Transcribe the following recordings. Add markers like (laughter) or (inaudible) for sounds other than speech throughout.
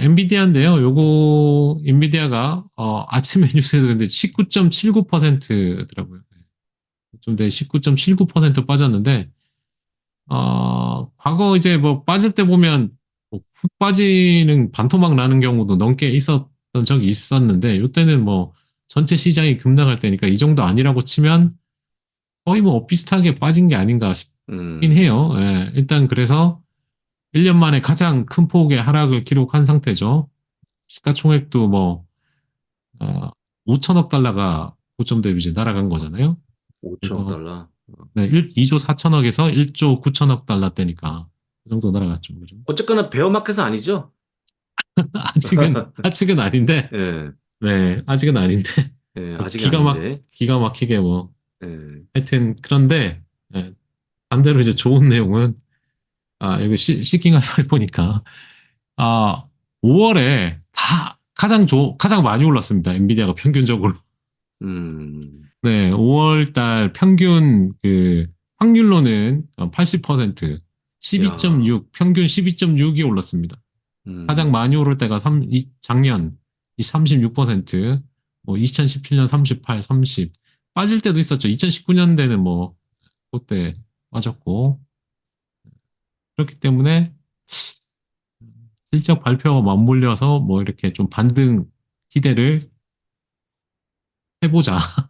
엔비디아인데요. 요거 엔비디아가 어, 아침에 뉴스에서 근데 19.79%더라고요. 좀 돼 19.79% 빠졌는데 어, 과거 이제 뭐 빠질 때 보면 뭐 훅 빠지는 반토막 나는 경우도 넘게 있었던 적이 있었는데 이때는 뭐 전체 시장이 급락할 때니까 이 정도 아니라고 치면 거의 뭐 비슷하게 빠진 게 아닌가 싶긴 음. 해요. 예, 일단 그래서 1년 만에 가장 큰 폭의 하락을 기록한 상태죠. 시가총액도 뭐 어, 5천억 달러가 고점 대비 이제 날아간 거잖아요. 5천 그래서- 달러. 네, 1, 2조 4천억에서 1조 9천억 달러 대니까 그 정도 날아갔죠. 그죠? 어쨌거나 베어마켓은 아니죠? (laughs) 아직은 아직은 아닌데, (laughs) 예. 네, 아직은 아닌데 예, 어, 아직 기가 막-. 기가 막히게 뭐 예. 하여튼 그런데 예, 반대로 이제 좋은 내용은 아 여기 시, 시킹을 해보니까 아 5월에 다 가장 좋 가장 많이 올랐습니다. 엔비디아가 평균적으로 음. 네 5월 달 평균 그 확률로는 80% 12.6 평균 12.6이 올랐습니다. 음. 가장 많이 오를 때가 3, 이, 작년 이 36%, 뭐 2017년 38, 30 빠질 때도 있었죠. 2019년대는 뭐 그때 빠졌고 그렇기 때문에 실적 발표가 맞물려서 뭐 이렇게 좀 반등 기대를 해보자. (laughs)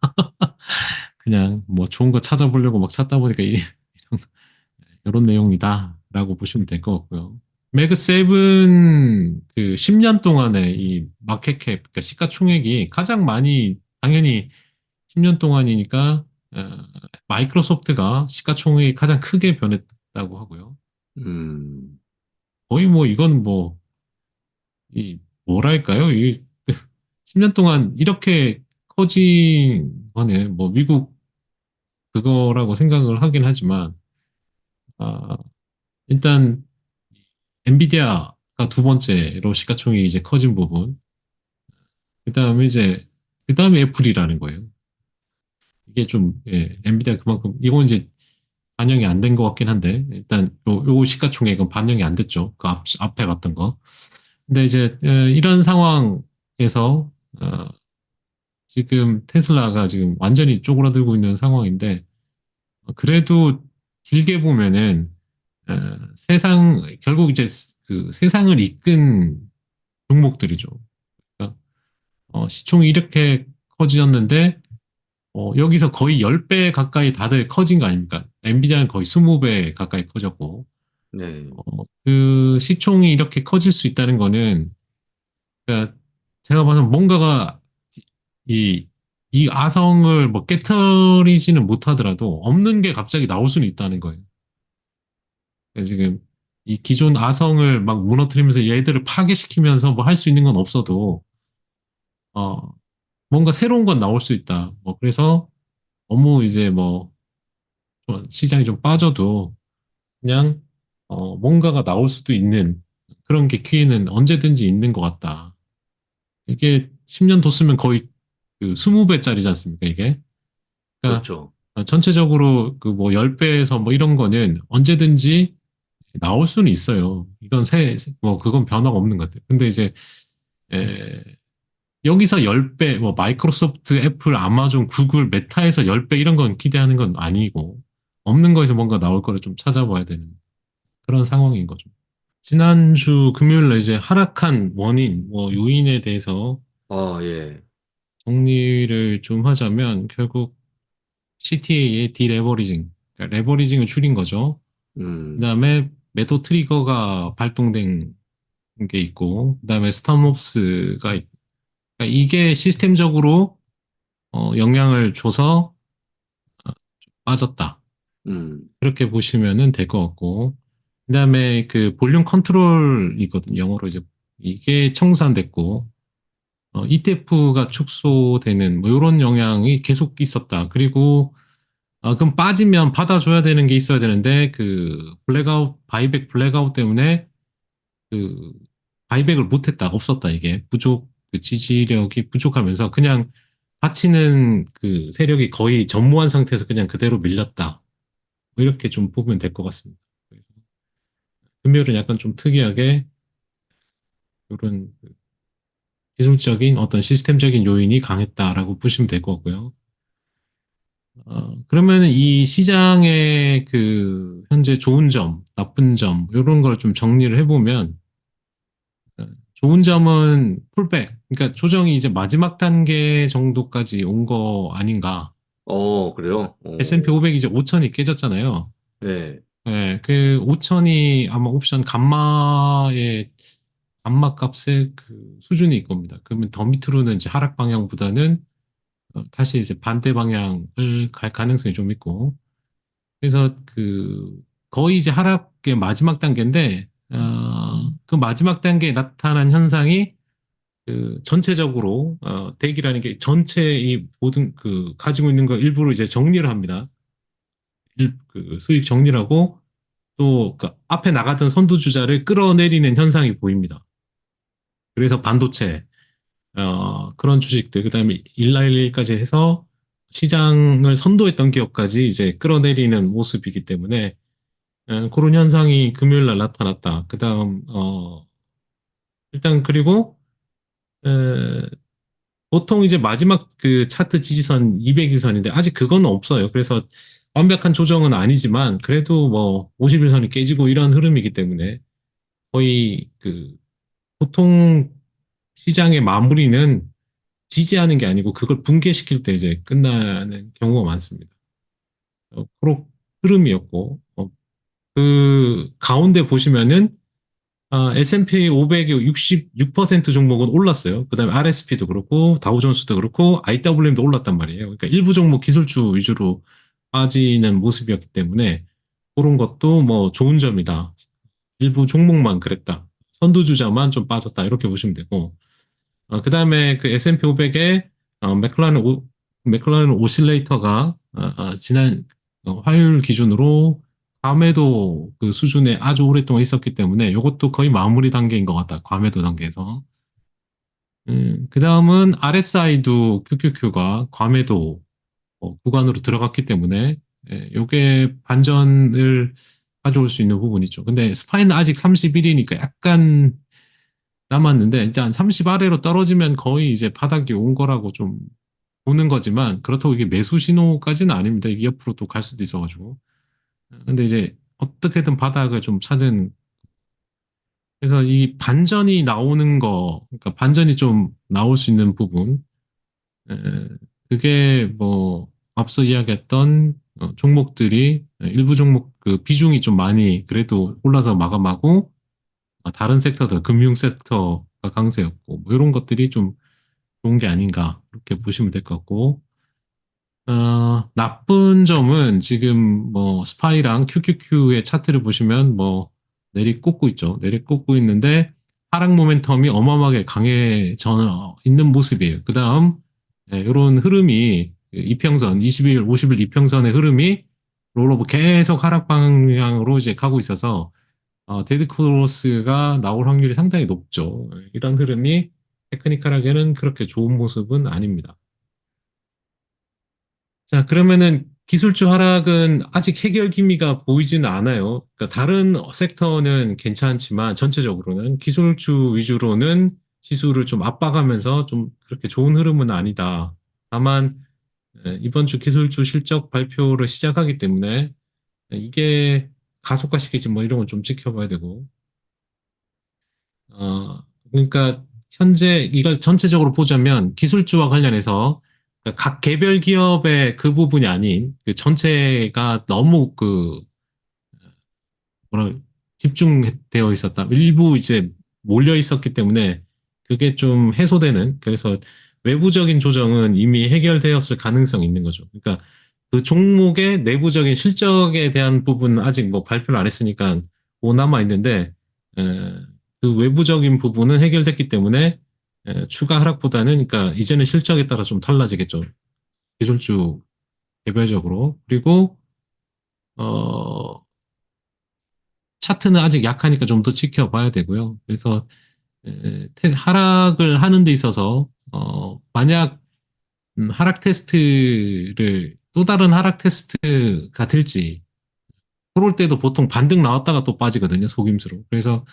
그냥 뭐 좋은 거 찾아보려고 막 찾다 보니까 이, 이런, 이런 내용이다 라고 보시면 될 것 같고요. 매그 세븐 그 10년 동안의 이 마켓캡, 그러니까 시가총액이 가장 많이 당연히 10년 동안이니까 어, 마이크로소프트가 시가총액이 가장 크게 변했다고 하고요. 음. 거의 뭐 이건 뭐 이 뭐랄까요? 이 (laughs) 10년 동안 이렇게 커진 거는 뭐 미국 그거라고 생각을 하긴 하지만 아, 일단 엔비디아가 두 번째로 시가총액이 이제 커진 부분. 그 다음에 이제 그 다음에 애플이라는 거예요. 이게 좀 예, 엔비디아 그만큼 이건 이제 반영이 안 된 것 같긴 한데 일단 요, 요 시가총액은 반영이 안 됐죠. 그 앞, 앞에 봤던 거. 근데 이제 어, 이런 상황에서 어, 지금 테슬라가 지금 완전히 쪼그라들고 있는 상황인데 어, 그래도 길게 보면은 어, 세상 결국 이제 그 세상을 이끈 종목들이죠. 그러니까 어, 시총이 이렇게 커지었는데 어, 여기서 거의 10배 가까이 다들 커진 거 아닙니까? 엔비디아는 거의 20배 가까이 커졌고 네. 어, 그 시총이 이렇게 커질 수 있다는 거는 그러니까 제가 봐서 뭔가가 이, 이 아성을 뭐 깨트리지는 못하더라도 없는 게 갑자기 나올 수는 있다는 거예요. 그러니까 지금 이 기존 아성을 막 무너뜨리면서 얘들을 파괴시키면서 뭐 할 수 있는 건 없어도 어 뭔가 새로운 건 나올 수 있다. 뭐 그래서 너무 이제 뭐 시장이 좀 빠져도 그냥 어 뭔가가 나올 수도 있는 그런 게 기회는 언제든지 있는 것 같다. 이게 10년 뒀으면 거의 그 20배짜리지 않습니까, 이게? 그러니까 그렇죠. 어, 전체적으로 그 뭐 10배에서 뭐 이런 거는 언제든지 나올 수는 있어요. 이건 새, 뭐 그건 변화가 없는 것 같아요. 근데 이제, 에, 여기서 10배, 뭐 마이크로소프트, 애플, 아마존, 구글, 메타에서 10배 이런 건 기대하는 건 아니고, 없는 거에서 뭔가 나올 거를 좀 찾아봐야 되는 그런 상황인 거죠. 지난주 금요일날 이제 하락한 원인, 뭐 요인에 대해서 아, 예. 정리를 좀 하자면 결국 CTA의 디레버리징, 그러니까 레버리징을 줄인 거죠. 음. 그다음에 매도 트리거가 발동된 게 있고, 그다음에 스탑롭스가 있- 그러니까 이게 시스템적으로 어, 영향을 줘서 어, 좀 빠졌다. 음. 그렇게 보시면은 될 것 같고, 그 다음에 그 볼륨 컨트롤이거든 영어로 이제 이게 청산됐고, 어, ETF가 축소되는 뭐 이런 영향이 계속 있었다. 그리고 아, 그럼 빠지면 받아줘야 되는 게 있어야 되는데 그 블랙아웃 바이백 블랙아웃 때문에 그 바이백을 못했다 없었다 이게 부족 그 지지력이 부족하면서 그냥 받치는 그 세력이 거의 전무한 상태에서 그냥 그대로 밀렸다. 뭐 이렇게 좀 보면 될 것 같습니다. 금요일은 약간 좀 특이하게 이런 기술적인 어떤 시스템적인 요인이 강했다라고 보시면 될것 같고요. 어, 그러면 이 시장의 그 현재 좋은 점, 나쁜 점 이런 걸 좀 정리를 해보면 어, 좋은 점은 풀백, 그러니까 조정이 이제 마지막 단계 정도까지 온 거 아닌가. 어, 그래요? 어, S&P 500이 이제 5천이 깨졌잖아요. 네. 예, 그 5천이 아마 옵션 감마의 감마 값의 그 수준이 겁니다. 그러면 더 밑으로는 이제 하락 방향보다는 어, 다시 이제 반대 방향을 갈 가능성이 좀 있고 그래서 그 거의 이제 하락의 마지막 단계인데 어, 그 마지막 단계에 나타난 현상이 그 전체적으로 어, 대기라는 게 전체 이 모든 그 가지고 있는 걸 일부러 이제 정리를 합니다. 일, 그 수익 정리를 하고 또 그 앞에 나가던 선두주자를 끌어내리는 현상이 보입니다. 그래서 반도체 어, 그런 주식들 그다음에 191까지 해서 시장을 선도했던 기업까지 이제 끌어내리는 모습이기 때문에 어, 그런 현상이 금요일 날 나타났다. 그 다음 어, 일단 그리고 에, 보통 이제 마지막 그 차트 지지선 200일선인데 아직 그건 없어요. 그래서 완벽한 조정은 아니지만 그래도 뭐 50일선이 깨지고 이런 흐름이기 때문에 거의 그 보통 시장의 마무리는 지지하는 게 아니고 그걸 붕괴시킬 때 이제 끝나는 경우가 많습니다. 어, 그런 흐름이었고 어, 그 가운데 보시면은 아, S&P 500의 66% 종목은 올랐어요. 그다음에 RSP도 그렇고 다우존스도 그렇고 IWM도 올랐단 말이에요. 그러니까 일부 종목 기술주 위주로 빠지는 모습이었기 때문에 그런 것도 뭐 좋은 점이다. 일부 종목만 그랬다. 선두주자만 좀 빠졌다. 이렇게 보시면 되고 어, 그다음에 그 S&P 500의 어, 맥클라렌 오, 맥클라렌 오실레이터가 어, 어, 지난 어, 화요일 기준으로 과매도 그 수준에 아주 오랫동안 있었기 때문에 이것도 거의 마무리 단계인 것 같다. 과매도 단계에서. 음, 그 다음은 RSI도 QQQ가 과매도 어, 구간으로 들어갔기 때문에 예, 요게 반전을 가져올 수 있는 부분이죠. 근데 스파이는 아직 31이니까 약간 남았는데 이제 한 30 아래로 떨어지면 거의 이제 바닥이 온 거라고 좀 보는 거지만 그렇다고 이게 매수 신호까지는 아닙니다. 이게 옆으로 또 갈 수도 있어가지고. 근데 이제 어떻게든 바닥을 좀 찾은 그래서 이 반전이 나오는 거, 그러니까 반전이 좀 나올 수 있는 부분, 에, 그게 뭐 앞서 이야기했던 어, 종목들이 일부 종목 그 비중이 좀 많이 그래도 올라서 마감하고 어, 다른 섹터들 금융 섹터가 강세였고 뭐 이런 것들이 좀 좋은 게 아닌가 이렇게 보시면 될 것 같고 어, 나쁜 점은 지금 뭐 스파이랑 QQQ의 차트를 보시면 뭐 내리꽂고 있죠. 내리꽂고 있는데 하락 모멘텀이 어마어마하게 강해져 있는 모습이에요. 그 다음 이런 흐름이 이평선 20일, 50일 이평선의 흐름이 롤오버 계속 하락 방향으로 이제 가고 있어서 어, 데드 크로스가 나올 확률이 상당히 높죠. 이런 흐름이 테크니컬하게는 그렇게 좋은 모습은 아닙니다. 자, 그러면은 기술주 하락은 아직 해결 기미가 보이지는 않아요. 그러니까 다른 섹터는 괜찮지만 전체적으로는 기술주 위주로는 지수를 좀 압박하면서 좀 그렇게 좋은 흐름은 아니다. 다만 에, 이번 주 기술주 실적 발표를 시작하기 때문에 이게 가속화 시키지 뭐 이런 건 좀 지켜봐야 되고 어 그러니까 현재 이걸 전체적으로 보자면 기술주와 관련해서 각 개별 기업의 그 부분이 아닌 그 전체가 너무 그 뭐라 집중되어 있었다. 일부 이제 몰려 있었기 때문에 그게 좀 해소되는 그래서 외부적인 조정은 이미 해결되었을 가능성이 있는 거죠. 그러니까 그 종목의 내부적인 실적에 대한 부분은 아직 뭐 발표를 안 했으니까 뭐 남아 있는데 에, 그 외부적인 부분은 해결됐기 때문에 에, 추가 하락보다는 그러니까 이제는 실적에 따라 좀 달라지겠죠. 기술주 개별적으로 그리고 어 차트는 아직 약하니까 좀 더 지켜봐야 되고요. 그래서 에, 테- 하락을 하는 데 있어서 어 만약 음, 하락 테스트를 또 다른 하락 테스트가 될지 그럴 때도 보통 반등 나왔다가 또 빠지거든요 속임수로 그래서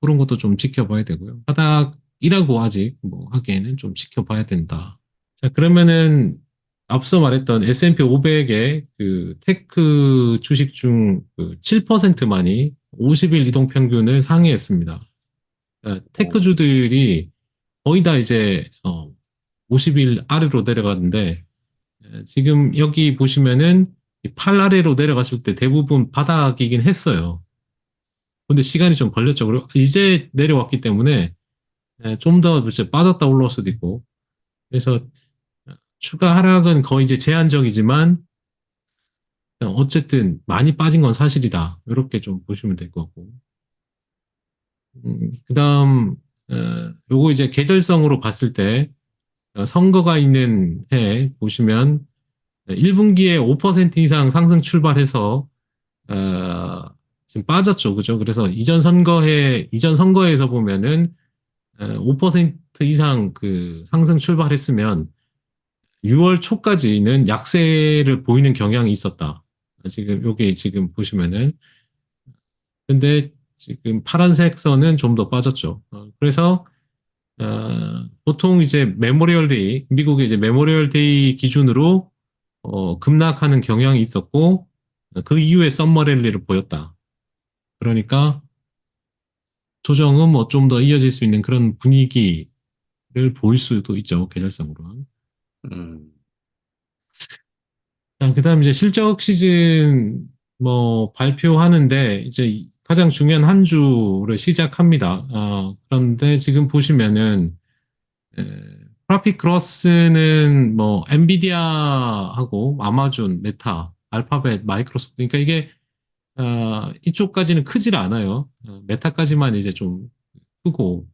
그런 것도 좀 지켜봐야 되고요. 바닥 이라고 아직 뭐 하기에는 좀 지켜봐야 된다. 자, 그러면은 앞서 말했던 S&P 500의 그 테크 주식 중 7%만이 50일 이동 평균을 상회했습니다. 그러니까 테크주들이 거의 다 이제 어, 50일 아래로 내려갔는데 에, 지금 여기 보시면은 이팔 아래로 내려갔을 때 대부분 바닥이긴 했어요. 근데 시간이 좀 걸렸죠. 그리고 이제 내려왔기 때문에 좀 더 이제 빠졌다 올라올 수도 있고 그래서 추가 하락은 거의 이제 제한적이지만 어쨌든 많이 빠진 건 사실이다. 이렇게 좀 보시면 될 것 같고. 음, 그 다음 어, 요거 이제 계절성으로 봤을 때 어, 선거가 있는 해 보시면 1분기에 5% 이상 상승 출발해서 어, 지금 빠졌죠, 그죠? 그래서 이전 선거에 이전 선거에서 보면은 어, 5% 이상 그 상승 출발했으면 6월 초까지는 약세를 보이는 경향이 있었다. 지금 요게 지금 보시면은 근데 지금 파란색 선은 좀 더 빠졌죠. 어, 그래서 어, 보통 이제 메모리얼 데이 미국의 이제 메모리얼 데이 기준으로 어, 급락하는 경향이 있었고 그 이후에 썸머 랠리를 보였다. 그러니까 조정은 뭐 좀 더 이어질 수 있는 그런 분위기를 보일 수도 있죠. 계절성으로. 음, 자, 그다음 이제 실적 시즌 뭐 발표하는데 이제 가장 중요한 한 주를 시작합니다. 어, 그런데 지금 보시면은 프라핏 그로스는 뭐 엔비디아하고 아마존, 메타, 알파벳, 마이크로소프트 그러니까 이게 어, 이쪽까지는 크질 않아요. 어, 메타까지만 이제 좀 크고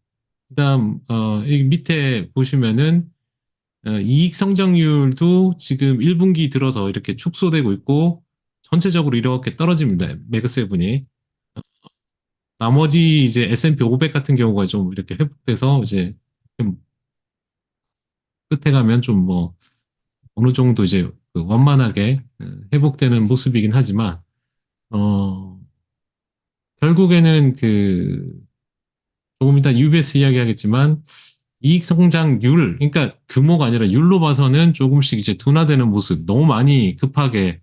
그다음 어, 여기 밑에 보시면은 어, 이익 성장률도 지금 1분기 들어서 이렇게 축소되고 있고 전체적으로 이렇게 떨어집니다. 매그세븐이. 어, 나머지 이제 S&P 500 같은 경우가 좀 이렇게 회복돼서 이제 좀 끝에 가면 좀 뭐 어느 정도 이제 그 완만하게 어, 회복되는 모습이긴 하지만 어 결국에는 그 조금 이따 UBS 이야기 하겠지만 이익 성장률, 그러니까 규모가 아니라 율로 봐서는 조금씩 이제 둔화되는 모습, 너무 많이 급하게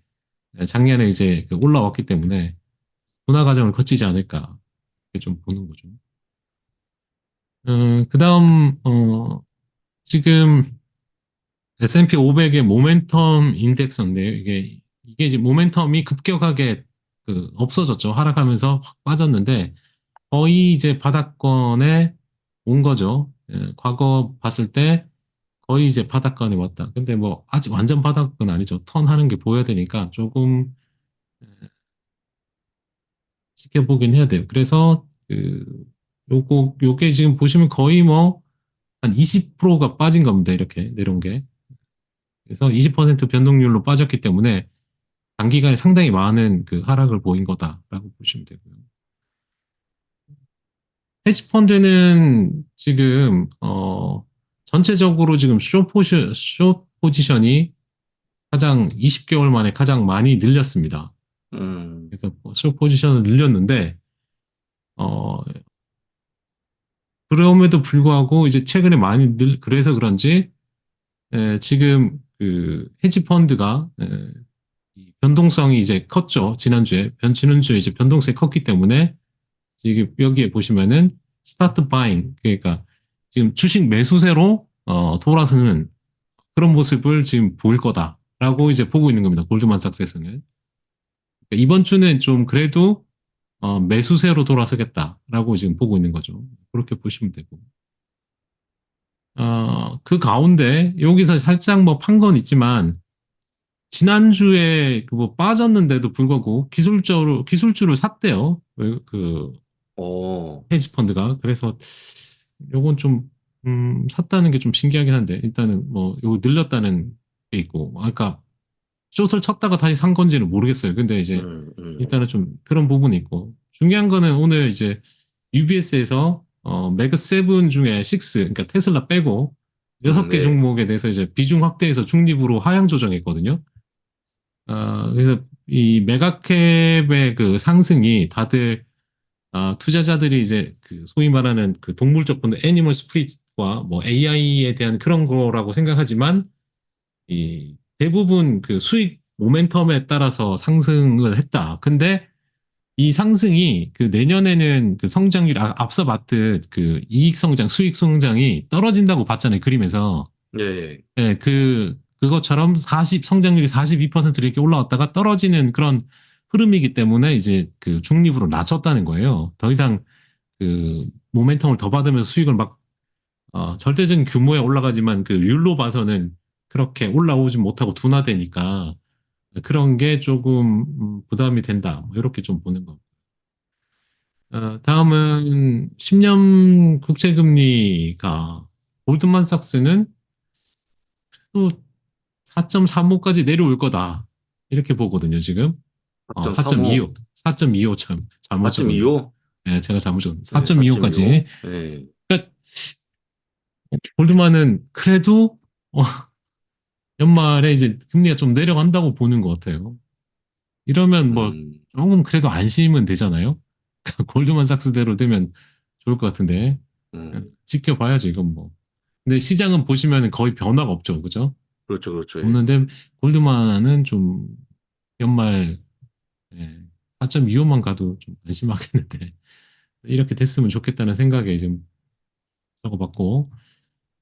작년에 이제 그 올라왔기 때문에 둔화 과정을 거치지 않을까 이렇게 좀 보는 거죠. 어, 그 다음 어, 지금 S&P 500의 모멘텀 인덱스인데요. 이게 이게 이제 모멘텀이 급격하게 그 없어졌죠. 하락하면서 확 빠졌는데 거의 이제 바닥권에 온 거죠. 예, 과거 봤을 때 거의 이제 바닥권에 왔다. 근데 뭐 아직 완전 바닥은 아니죠. 턴하는 게 보여야 되니까 조금 예, 지켜보긴 해야 돼요. 그래서 그 요거 요게 지금 보시면 거의 뭐 한 20%가 빠진 겁니다. 이렇게 내려온 게. 그래서 20% 변동률로 빠졌기 때문에 단기간에 상당히 많은 그 하락을 보인 거다라고 보시면 되고요. 헤지펀드는 지금 어 전체적으로 지금 숏 포지, 숏 포지션이 가장 20개월 만에 가장 많이 늘렸습니다. 음, 그래서 숏 포지션을 늘렸는데 어 그럼에도 불구하고 이제 최근에 많이 늘 그래서 그런지 에, 지금 그 헤지 펀드가 에, 이 변동성이 이제 컸죠. 지난주에 변 지난주에 이제 변동성이 컸기 때문에 지금 여기에 보시면은 스타트 바잉 그러니까 지금 주식 매수세로 어, 돌아서는 그런 모습을 지금 보일 거다라고 이제 보고 있는 겁니다. 골드만삭스에서는. 그러니까 이번 주는 좀 그래도 어, 매수세로 돌아서겠다라고 지금 보고 있는 거죠. 그렇게 보시면 되고. 어, 그 가운데 여기서 살짝 뭐 판 건 있지만 지난주에 그뭐 빠졌는데도 불구하고 기술적으로 기술주를 샀대요. 왜그 어, 헤지 펀드가 그래서 요건 좀 음, 샀다는 게 좀 신기하긴 한데 일단은 뭐 요거 늘렸다는 게 있고 아까 숏을 쳤다가 다시 산 건지는 모르겠어요. 근데 이제 음, 음, 일단은 좀 그런 부분이 있고 중요한 거는 오늘 이제 UBS에서 어, 매그 세븐 중에 6 그러니까 테슬라 빼고 여섯 음, 개 네. 종목에 대해서 이제 비중 확대해서 중립으로 하향 조정했거든요. 어, 그래서 이 메가캡의 그 상승이 다들 아, 투자자들이 이제 그 소위 말하는 그 동물적 본능, 애니멀 스피릿과 뭐 AI에 대한 그런 거라고 생각하지만 이 대부분 그 수익 모멘텀에 따라서 상승을 했다. 근데 이 상승이 그 내년에는 그 성장률 아, 앞서 봤듯 그 이익 성장, 수익 성장이 떨어진다고 봤잖아요. 그림에서. 예, 예. 예, 그 그것처럼 40 성장률이 42% 이렇게 올라왔다가 떨어지는 그런 흐름이기 때문에 이제 그 중립으로 낮췄다는 거예요. 더 이상 그 모멘텀을 더 받으면서 수익을 막 어, 절대적인 규모에 올라가지만 그 율로 봐서는 그렇게 올라오지 못하고 둔화되니까 그런 게 조금 음, 부담이 된다. 뭐 이렇게 좀 보는 거. 어, 다음은 10년 국채금리가 골드만삭스는 또 4.35까지 내려올 거다. 이렇게 보거든요, 지금. 어, 4.25. 4.25 참. 잘못 적었네. 4.25? 네, 제가 잘못 적었네. 네, 4.25까지. 4.25. 예. 그러니까 골드만은 그래도 어, 연말에 이제 금리가 좀 내려간다고 보는 것 같아요. 이러면 뭐 음, 조금 그래도 안심은 되잖아요. (laughs) 골드만 삭스대로 되면 좋을 것 같은데 음. 지켜봐야죠, 이건 뭐. 근데 시장은 보시면 거의 변화가 없죠, 그죠? 그렇죠, 그렇죠. 예. 없는데 골드만은 좀 연말 4.25만 가도 좀 안심하겠는데 (laughs) 이렇게 됐으면 좋겠다는 생각에 지금 적어봤고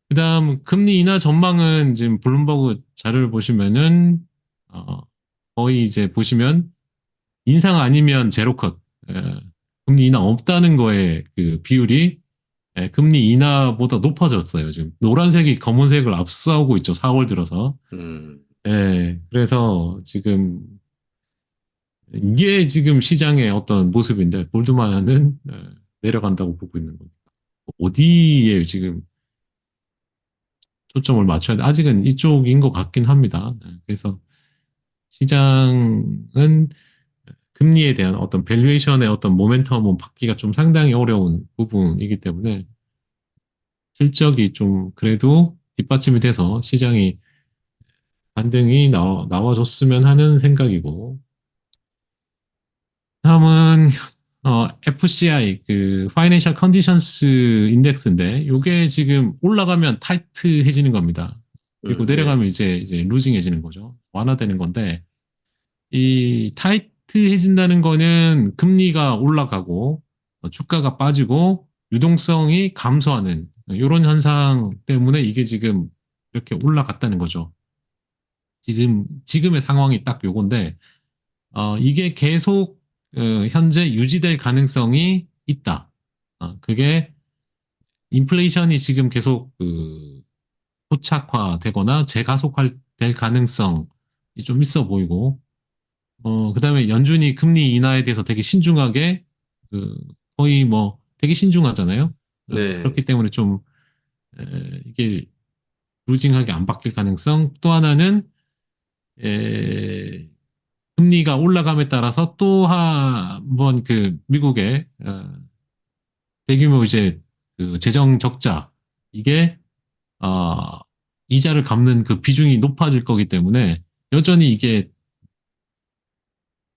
그다음 금리 인하 전망은 지금 블룸버그 자료를 보시면은 어, 거의 이제 보시면 인상 아니면 제로 컷 예, 금리 인하 없다는 거에 그 비율이 예, 금리 인하보다 높아졌어요 지금 노란색이 검은색을 앞서고 있죠 4월 들어서 음, 예, 그래서 지금 이게 지금 시장의 어떤 모습인데 골드만은 예, 내려간다고 보고 있는 겁니다. 어디에 지금 초점을 맞춰야 돼? 아직은 이쪽인 것 같긴 합니다. 예, 그래서 시장은 금리에 대한 어떤 밸류에이션의 어떤 모멘텀은 받기가 좀 상당히 어려운 부분이기 때문에 실적이 좀 그래도 뒷받침이 돼서 시장이 반등이 나와, 나와줬으면 하는 생각이고 다음은 어, FCI 그 Financial Conditions 인덱스인데 이게 지금 올라가면 타이트해지는 겁니다. 그리고 음, 내려가면 이제 이제 루징해지는 거죠. 완화되는 건데 이 타이트해진다는 거는 금리가 올라가고 어, 주가가 빠지고 유동성이 감소하는 이런 현상 때문에 이게 지금 이렇게 올라갔다는 거죠. 지금 지금의 상황이 딱 요건데 어, 이게 계속 어, 현재 유지될 가능성이 있다. 어, 그게 인플레이션이 지금 계속 그 포착화 되거나 재가속화될 가능성이 좀 있어 보이고 어, 그 다음에 연준이 금리 인하에 대해서 되게 신중하게 그 거의 뭐 되게 신중하잖아요. 어, 네. 그렇기 때문에 좀 에, 이게 루징하게 안 바뀔 가능성 또 하나는 에, 금리가 올라감에 따라서 또 한번 그 미국의 어, 대규모 이제 그 재정 적자 이게 어, 이자를 갚는 그 비중이 높아질 거기 때문에 여전히 이게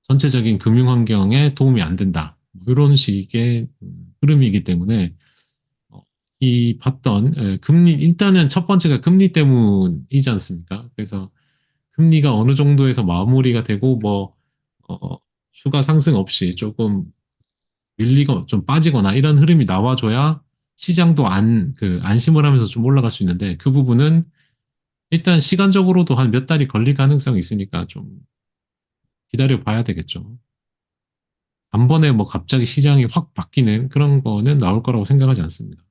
전체적인 금융 환경에 도움이 안 된다. 뭐 이런 식의 흐름이기 때문에 어, 이 봤던 에, 금리 일단은 첫 번째가 금리 때문이지 않습니까? 그래서 금리가 어느 정도에서 마무리가 되고 뭐 어, 추가 상승 없이 조금 밀리거 좀 빠지거나 이런 흐름이 나와줘야 시장도 안 그 안심을 하면서 좀 올라갈 수 있는데 그 부분은 일단 시간적으로도 한 몇 달이 걸릴 가능성이 있으니까 좀 기다려 봐야 되겠죠. 단번에 뭐 갑자기 시장이 확 바뀌는 그런 거는 나올 거라고 생각하지 않습니다.